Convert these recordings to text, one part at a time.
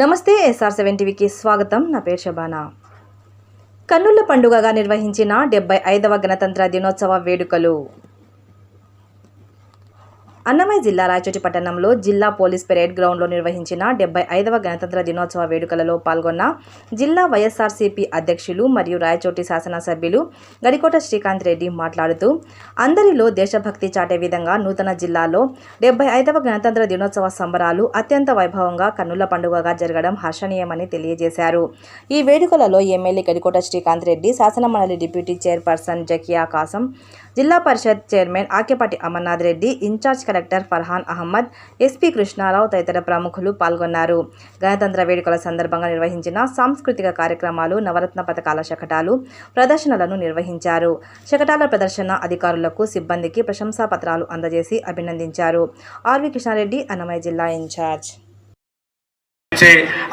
నమస్తే SR seven టీవీకి స్వాగతం. నా పేరు శబానా. కన్నుల పండుగగా నిర్వహించిన డెబ్బై ఐదవ గణతంత్ర దినోత్సవ వేడుకలు. అన్నమయ్య జిల్లా రాయచోటి పట్టణంలో జిల్లా పోలీస్ పెరేడ్ గ్రౌండ్లో నిర్వహించిన డెబ్బై ఐదవ గణతంత్ర దినోత్సవ వేడుకలలో పాల్గొన్న జిల్లా వైఎస్ఆర్సీపీ అధ్యక్షులు మరియు రాయచోటి శాసనసభ్యులు గడికోట శ్రీకాంత్ రెడ్డి మాట్లాడుతూ అందరిలో దేశభక్తి చాటే విధంగా నూతన జిల్లాలో డెబ్బై ఐదవ గణతంత్ర దినోత్సవ సంబరాలు అత్యంత వైభవంగా కన్నుల పండుగగా జరగడం హర్షణీయమని తెలియజేశారు. ఈ వేడుకలలో ఎమ్మెల్యే గడికోట శ్రీకాంత్ రెడ్డి శాసనమండలి డిప్యూటీ చైర్పర్సన్ జకియా కాసం జిల్లా పరిషత్ chairman Akepati Amarnath Reddy in-charge collector Farhan Ahmed SP Krishnarao తదితర ప్రముఖులు పాల్గొన్నారు. గణతంత్ర వేడుకల సందర్భంగా నిర్వహించిన సాంస్కృతిక కార్యక్రమాలు నవరత్న పథకాల శకటాలు ప్రదర్శనలను నిర్వహించారు. శకటాల ప్రదర్శన అధికారులకు సిబ్బందికి ప్రశంసా పత్రాలు అందజేసి అభినందించారు. ఆర్వి కృష్ణారెడ్డి అన్నమయ్య జిల్లా ఇన్ఛార్జ్.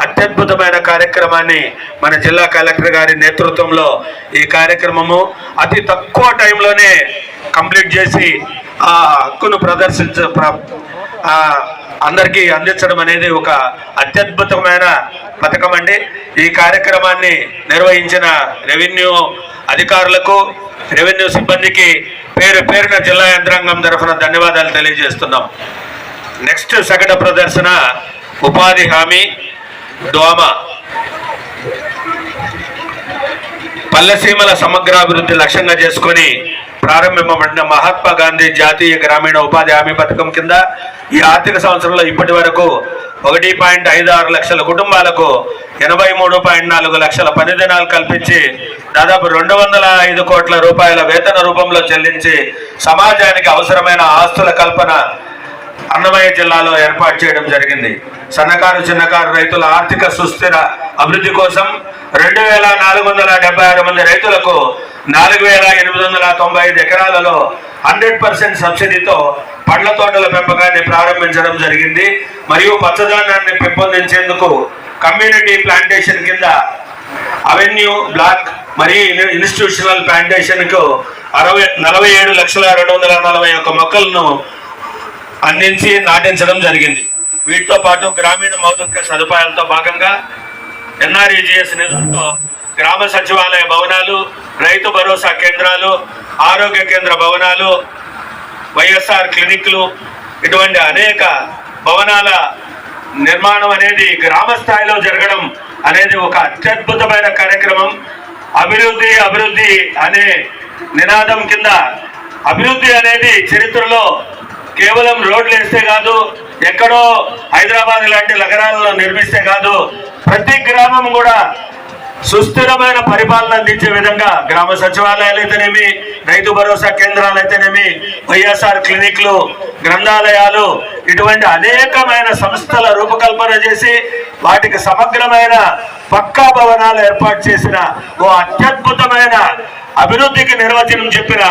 అత్యద్భుతమైన కార్యక్రమాన్ని మన జిల్లా కలెక్టర్ గారి నేతృత్వంలో ఈ కార్యక్రమము అతి తక్కువ టైంలోనే కంప్లీట్ చేసి ఆ హక్కును ప్రదర్శించ అందరికీ అందించడం అనేది ఒక అత్యద్భుతమైన పథకం అండి. ఈ కార్యక్రమాన్ని నిర్వహించిన రెవెన్యూ అధికారులకు రెవెన్యూ సిబ్బందికి పేరు పేరున జిల్లా యంత్రాంగం తరఫున ధన్యవాదాలు తెలియజేస్తున్నాం. నెక్స్ట్ సగట ప్రదర్శన ఉపాధి హామీ దోమ. పల్లెసీమల సమగ్రాభివృద్ధి లక్ష్యంగా చేసుకొని ప్రారంభింపబడిన మహాత్మా గాంధీ జాతీయ గ్రామీణ ఉపాధి హామీ పథకం కింద ఈ ఆర్థిక సంవత్సరంలో ఇప్పటి వరకు ఒకటి పాయింట్ ఐదు ఆరు లక్షల కుటుంబాలకు ఎనభై మూడు పాయింట్ నాలుగు లక్షల పని దినాలు కల్పించి దాదాపు రెండు వందల ఐదు కోట్ల రూపాయల వేతన రూపంలో చెల్లించి సమాజానికి అవసరమైన ఆస్తుల కల్పన అన్నమయ్య జిల్లాలో ఏర్పాటు చేయడం జరిగింది. సన్నకారు చిన్నకారు రైతుల ఆర్థిక సుస్థిర అభివృద్ధి కోసం రెండు వేల నాలుగు వందల డెబ్బై ఆరు మంది రైతులకు నాలుగు వేల ఎనిమిది వందల తొంభై ఐదు ఎకరాలలో హండ్రెడ్ పర్సెంట్ సబ్సిడీతో పండ్ల తోటల పెంపకాన్ని ప్రారంభించడం జరిగింది. మరియు పచ్చదనాన్ని పెంపొందించేందుకు కమ్యూనిటీ ప్లాంటేషన్ కింద అవెన్యూ బ్లాక్ మరియు ఇన్స్టిట్యూషనల్ ప్లాంటేషన్కు అరవై నలభై ఏడు లక్షల రెండు వందల నలభై ఒక్క మొక్కలను అందించి నాటించడం జరిగింది. వీటితో పాటు గ్రామీణ మౌలిక సదుపాయాలతో భాగంగా ఎన్ఆర్ఈజిఎస్ నిధులతో గ్రామ సచివాలయ భవనాలు రైతు భరోసా కేంద్రాలు ఆరోగ్య కేంద్ర భవనాలు వైఎస్ఆర్ క్లినిక్లు ఇటువంటి అనేక భవనాల నిర్మాణం అనేది గ్రామ స్థాయిలో జరగడం అనేది ఒక అత్యద్భుతమైన కార్యక్రమం. అభివృద్ధి అభివృద్ధి అనే నినాదం కింద అభివృద్ధి అనేది చరిత్రలో కేవలం రోడ్లు వేస్తే కాదు ఎక్కడో హైదరాబాద్ లాంటి నగరాలలో నిర్మిస్తే కాదు ప్రతి గ్రామం కూడా సుస్థిరమైన పరిపాలన అందించే విధంగా గ్రామ సచివాలయాలు అయితేనేమి రైతు భరోసా కేంద్రాలు అయితేనేమి వైఎస్ఆర్ క్లినిక్లు గ్రంథాలయాలు ఇటువంటి అనేకమైన సంస్థల రూపకల్పన చేసి వాటికి సమగ్రమైన పక్కా భవనాలు ఏర్పాటు చేసిన ఓ అత్యద్భుతమైన అభివృద్ధికి నిర్వచనం చెప్పిన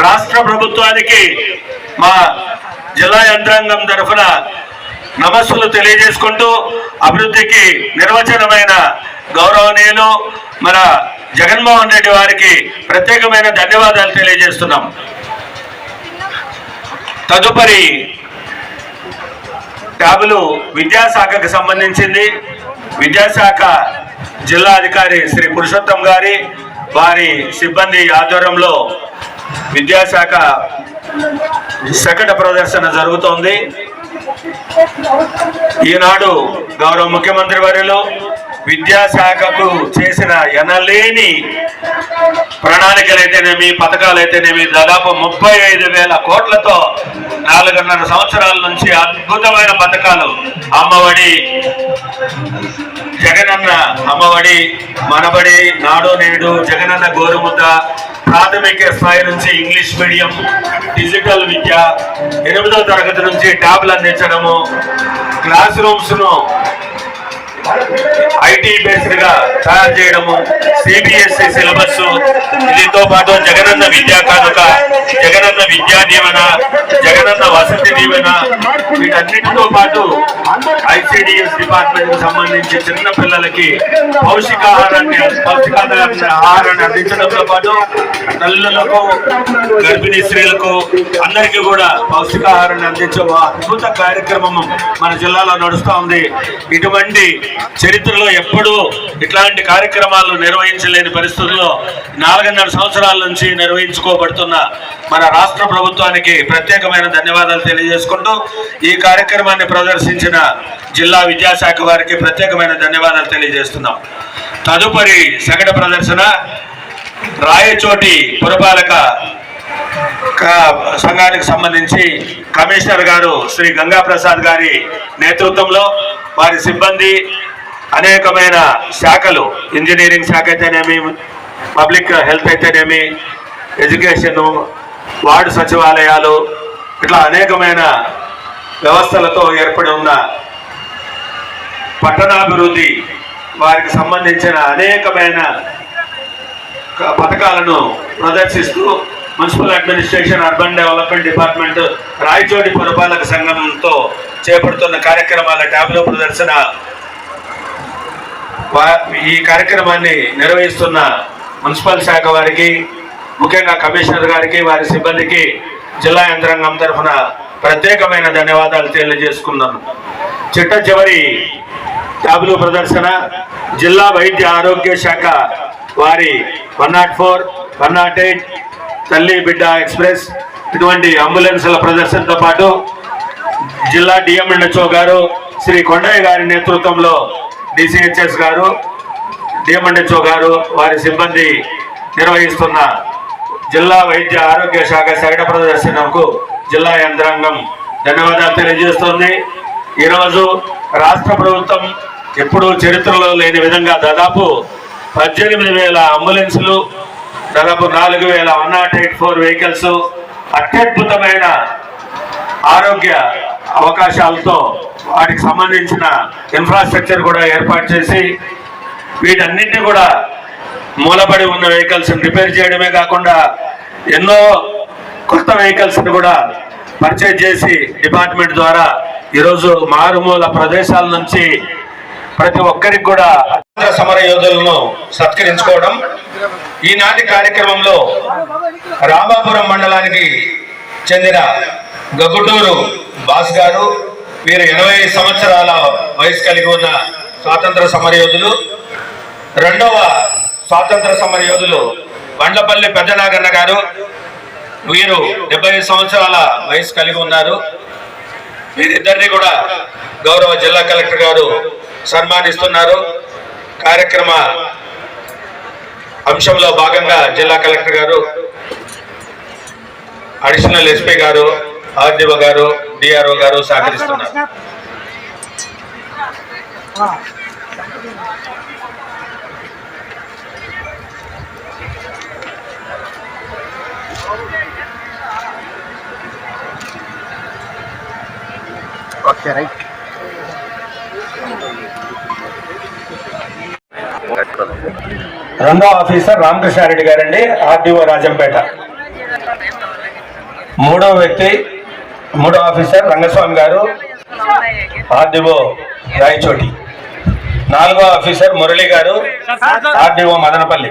రాష్ట్ర ప్రభుత్వానికి మా జిల్లా యంత్రాంగం తరఫున నమస్సులు తెలియజేసుకుంటూ అభివృద్ధికి నిర్వచనమైన గౌరవనీయులు మన జగన్మోహన్ రెడ్డి వారికి ప్రత్యేకమైన ధన్యవాదాలు తెలియజేస్తున్నాం. తదుపరి ట్యాబులు విద్యాశాఖకు సంబంధించింది. విద్యాశాఖ జిల్లా అధికారి శ్రీ పురుషోత్తం గారి వారి సిబ్బంది ఆధ్వర్యంలో విద్యాశాఖ శకట ప్రదర్శన జరుగుతోంది. ఈనాడు గౌరవ ముఖ్యమంత్రి వర్యులు విద్యాశాఖకు చేసిన ఎనలేని ప్రణాళికలు అయితేనేమి పథకాలు అయితేనేమి దాదాపు ముప్పై ఐదు వేల కోట్లతో నాలుగున్నర సంవత్సరాల నుంచి అద్భుతమైన పథకాలు అమ్మఒడి జగనన్న అమ్మఒడి మనబడి నాడు నేడు జగనన్న గోరుముద్ద ప్రాథమిక స్థాయి నుంచి ఇంగ్లీష్ మీడియం డిజిటల్ విద్య ఎనిమిదో తరగతి నుంచి ట్యాబ్లు అందించడము క్లాస్ రూమ్స్ను ఐటీ బేస్డ్గా తయారు చేయడము సిబిఎస్ఈ సిలబస్ దీంతో పాటు జగనన్న విద్యా కానుక జగనన్న విద్యా దీవెన జగనన్న వసతి దీవెన వీటన్నిటితో పాటు ఐసిడిఎస్ డిపార్ట్మెంట్కి సంబంధించి చిన్న పిల్లలకి పౌష్టికాహారాన్ని పౌష్టికాహారాన్ని ఆహారాన్ని అందించడంతో పాటు తల్లులకు గర్భిణీ స్త్రీలకు అందరికీ కూడా పౌష్టికాహారాన్ని అందించే అద్భుత కార్యక్రమం మన జిల్లాలో నడుస్తూ ఉంది. ఇటువంటి చరిత్రలో ఎప్పుడూ ఇట్లాంటి కార్యక్రమాలు నిర్వహించలేని పరిస్థితుల్లో నాలుగున్నర సంవత్సరాల నుంచి నిర్వహించుకోబడుతున్న మన రాష్ట్ర ప్రభుత్వానికి ప్రత్యేకమైన ధన్యవాదాలు తెలియజేసుకుంటూ ఈ కార్యక్రమాన్ని ప్రదర్శించిన జిల్లా విద్యాశాఖ వారికి ప్రత్యేకమైన ధన్యవాదాలు తెలియజేస్తున్నాం. తదుపరి సగటు ప్రదర్శన రాయచోటి పురపాలక సంఘానికి సంబంధించి కమిషనర్ గారు శ్రీ గంగా ప్రసాద్ గారి నేతృత్వంలో వారి సిబ్బంది అనేకమైన శాఖలు ఇంజనీరింగ్ శాఖ అయితేనేమి పబ్లిక్ హెల్త్ అయితేనేమి ఎడ్యుకేషను వార్డు సచివాలయాలు ఇట్లా అనేకమైన వ్యవస్థలతో ఏర్పడి ఉన్న పట్టణాభివృద్ధి వారికి సంబంధించిన అనేకమైన పథకాలను ప్రదర్శిస్తూ municipal administration urban development department Rayachoti పురపాలక సంఘంతో చేపడుతున్న కార్యక్రమాల ట్యాబ్లో ప్రదర్శన ఈ కార్యక్రమాన్ని నిర్వహిస్తున్న మున్సిపల్ శాఖ వారికి ముఖ్యంగా కమిషనర్ గారికి వారి సిబ్బందికి జిల్లా యంత్రాంగం తరఫున ప్రత్యేకమైన ధన్యవాదాలు తెలియజేసుకున్నాను చిట్ట చివరి ట్యాబ్లు ప్రదర్శన జిల్లా వైద్య ఆరోగ్య శాఖ వారి one nought four one nought eight తల్లి బిడ్డ ఎక్స్ప్రెస్ ఇటువంటి అంబులెన్సుల ప్రదర్శనతో పాటు జిల్లా డిఎంఎన్హెచ్ఓ గారు శ్రీ కొండయ్య గారి నేతృత్వంలో డిసిహెచ్ఎస్ గారు డిఎంఎన్హెచ్ఓ గారు వారి సిబ్బంది నిర్వహిస్తున్న జిల్లా వైద్య ఆరోగ్య శాఖ సైడ ప్రదర్శనకు జిల్లా యంత్రాంగం ధన్యవాదాలు తెలియజేస్తోంది. ఈరోజు రాష్ట్ర ప్రభుత్వం ఎప్పుడూ చరిత్రలో లేని విధంగా దాదాపు పద్దెనిమిది వేల అంబులెన్సులు దాదాపు నాలుగు వేల one nought eight four vehicles అత్యద్భుతమైన ఆరోగ్య అవకాశాలతో వాటికి సంబంధించిన ఇన్ఫ్రాస్ట్రక్చర్ కూడా ఏర్పాటు చేసి వీటన్నింటినీ కూడా మూలబడి ఉన్న వెహికల్స్ రిపేర్ చేయడమే కాకుండా ఎన్నో కొత్త వెహికల్స్ని కూడా పర్చేజ్ చేసి డిపార్ట్మెంట్ ద్వారా ఈరోజు మారుమూల ప్రదేశాల నుంచి ప్రతి ఒక్కరికి కూడా స్వాతంత్ర సమర యోధులను సత్కరించుకోవడం ఈనాటి కార్యక్రమంలో రామాపురం మండలానికి చెందిన గగుటూరు బాస్ గారు వీరు ఎనభై సంవత్సరాల వయసు కలిగి ఉన్న స్వాతంత్ర సమరయోధులు. రెండవ స్వాతంత్ర సమరయోధులు బండ్లపల్లి పెద్దనాగన్న గారు వీరు డెబ్బై సంవత్సరాల వయసు కలిగి ఉన్నారు. వీరిద్దరిని కూడా గౌరవ జిల్లా కలెక్టర్ గారు సన్మానిస్తున్నారు. కార్యక్రమ అంశంలో భాగంగా జిల్లా కలెక్టర్ గారు అడిషనల్ ఎస్పీ గారు ఆర్డీఓ గారు డిఆర్ఓ గారు సహకరిస్తున్నారు. Okay right. రెండో ఆఫీసర్ రామకృష్ణారెడ్డి గారండి ఆర్డీఓ రాజంపేట. మూడవ వ్యక్తి మూడో ఆఫీసర్ రంగస్వామి గారు. ఆర్డీఓ రాయచోటి. నాలుగో ఆఫీసర్ మురళి గారు. RDO Madanapalle.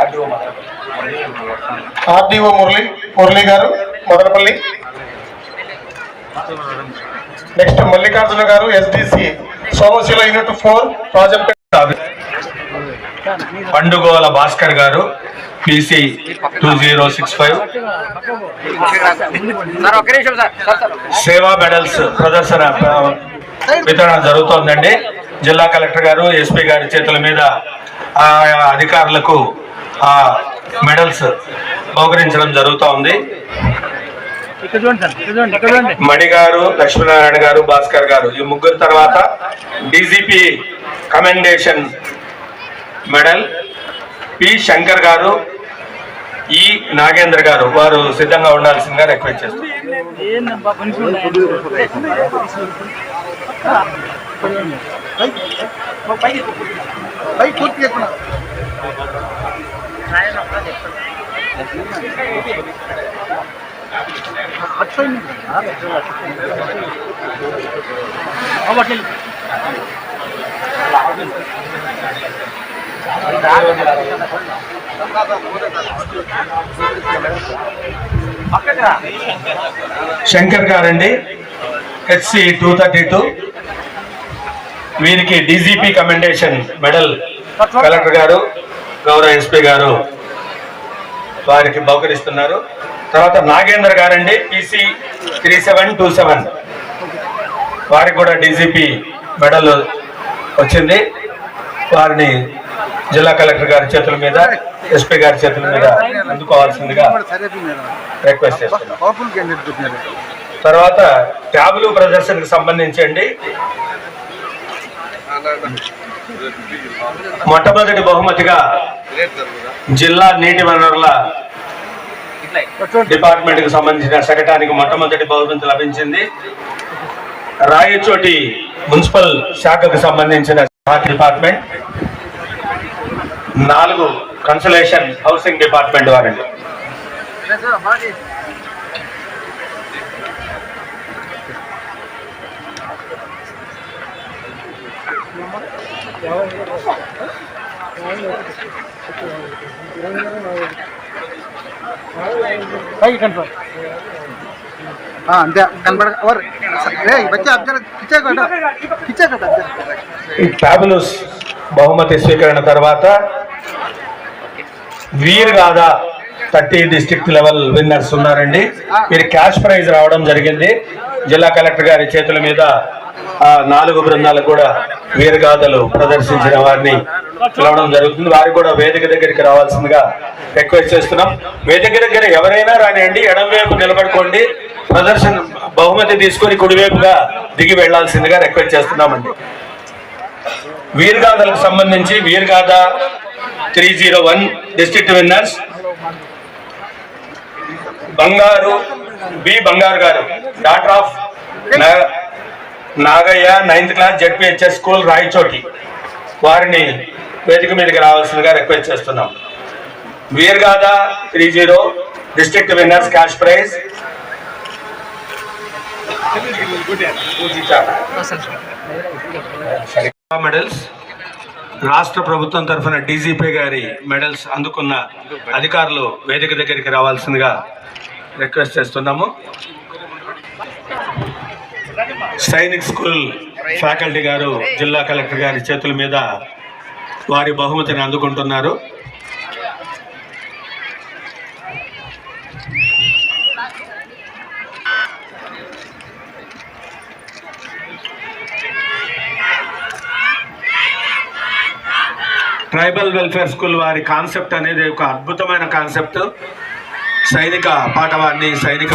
RDO Madanapalle. RDO Murali Murali గారు మదనపల్లి. నెక్స్ట్ మల్లికార్జున గారు SDC Somasila unit four Rajampet Pandugola Bhaskar గారు PC two zero six five సేవా మెడల్స్ ప్రదర్శన వితరణ జరుగుతోందండి. జిల్లా కలెక్టర్ గారు ఎస్పీ గారి చేతుల మీద ఆ అధికారులకు ఆ మెడల్స్ బహుకరించడం జరుగుతూ ఉంది మణి గారు లక్ష్మీనారాయణ గారు భాస్కర్ గారు ఈ ముగ్గురు తర్వాత DGP commendation medal P Shankar గారు ఈ నాగేంద్ర గారు వారు సిద్ధంగా ఉండాల్సిందిగా రిక్వెస్ట్ చేస్తారు ఏందబ్బా శంకర్ గారండి. హెచ్సి టూ థర్టీ టూ వీరికి డీజీపీ కమెండేషన్ మెడల్ కలెక్టర్ గారు గౌరవ ఎస్పీ గారు వారికి బహుకరిస్తున్నారు. తర్వాత నాగేంద్ర గారండి PC three seven two seven వారికి కూడా డీజీపీ మెడల్ వచ్చింది. వారిని జిల్లా కలెక్టర్ గారి చేతుల మీద ఎస్పీ గారి చేతుల మీద అందుకోవాల్సిందిగా రిక్వెస్ట్ చేస్తున్నాం. తర్వాత ట్యాబులు ప్రదర్శనకు సంబంధించి అండి మొట్టమొదటి బహుమతిగా జిల్లా నీటి వనరుల డిపార్ట్మెంట్కు సంబంధించిన శకటానికి మొట్టమొదటి బహుమతి లభించింది. రాయచోటి మున్సిపల్ శాఖకు సంబంధించిన డిపార్ట్మెంట్. నాలుగు కన్సలేషన్ హౌసింగ్ డిపార్ట్మెంట్ వారండి అంతే. కనపడ కదా కదా ఈ ఫ్యాబులస్ బహుమతి స్వీకరణ తర్వాత వీర్ గాదా థర్టీ డిస్ట్రిక్ట్ లెవెల్ విన్నర్స్ ఉన్నారండి. వీరి క్యాష్ ప్రైజ్ రావడం జరిగింది. జిల్లా కలెక్టర్ గారి చేతుల మీద ఆ నాలుగు బృందాలు కూడా వీరగాథలు ప్రదర్శించిన వారిని పిలవడం జరుగుతుంది. వారికి కూడా వేదిక దగ్గరికి రావాల్సిందిగా రిక్వెస్ట్ చేస్తున్నాం. వేదిక దగ్గర ఎవరైనా రానియండి ఎడం వైపు నిలబడుకోండి ప్రదర్శన బహుమతి తీసుకొని కుడివైపుగా దిగి వెళ్ళాల్సిందిగా రిక్వెస్ట్ చేస్తున్నామండి. వీరగాథలకు సంబంధించి Veergatha three zero one district winners Bangaru B Bangaru గారు daughter of Nagaiah ninth class ZPHS school Rayachoti. వారిని వేదిక మీదకి రావాల్సిందిగా రిక్వెస్ట్ చేస్తున్నాం. Veergatha three zero district winners cash prize medals రాష్ట్ర ప్రభుత్వం తరఫున డీజీపీ గారి మెడల్స్ అందుకున్న అధికారులు వేదిక దగ్గరికి రావాల్సిందిగా రిక్వెస్ట్ చేస్తున్నాము. సైనిక్ స్కూల్ ఫ్యాకల్టీ గారు జిల్లా కలెక్టర్ గారి చేతుల మీద వారి బహుమతిని అందుకుంటున్నారు. ట్రైబల్ వెల్ఫేర్ స్కూల్ వారి కాన్సెప్ట్ అనేది ఒక అద్భుతమైన కాన్సెప్ట్. సైనిక పాఠవాన్ని సైనిక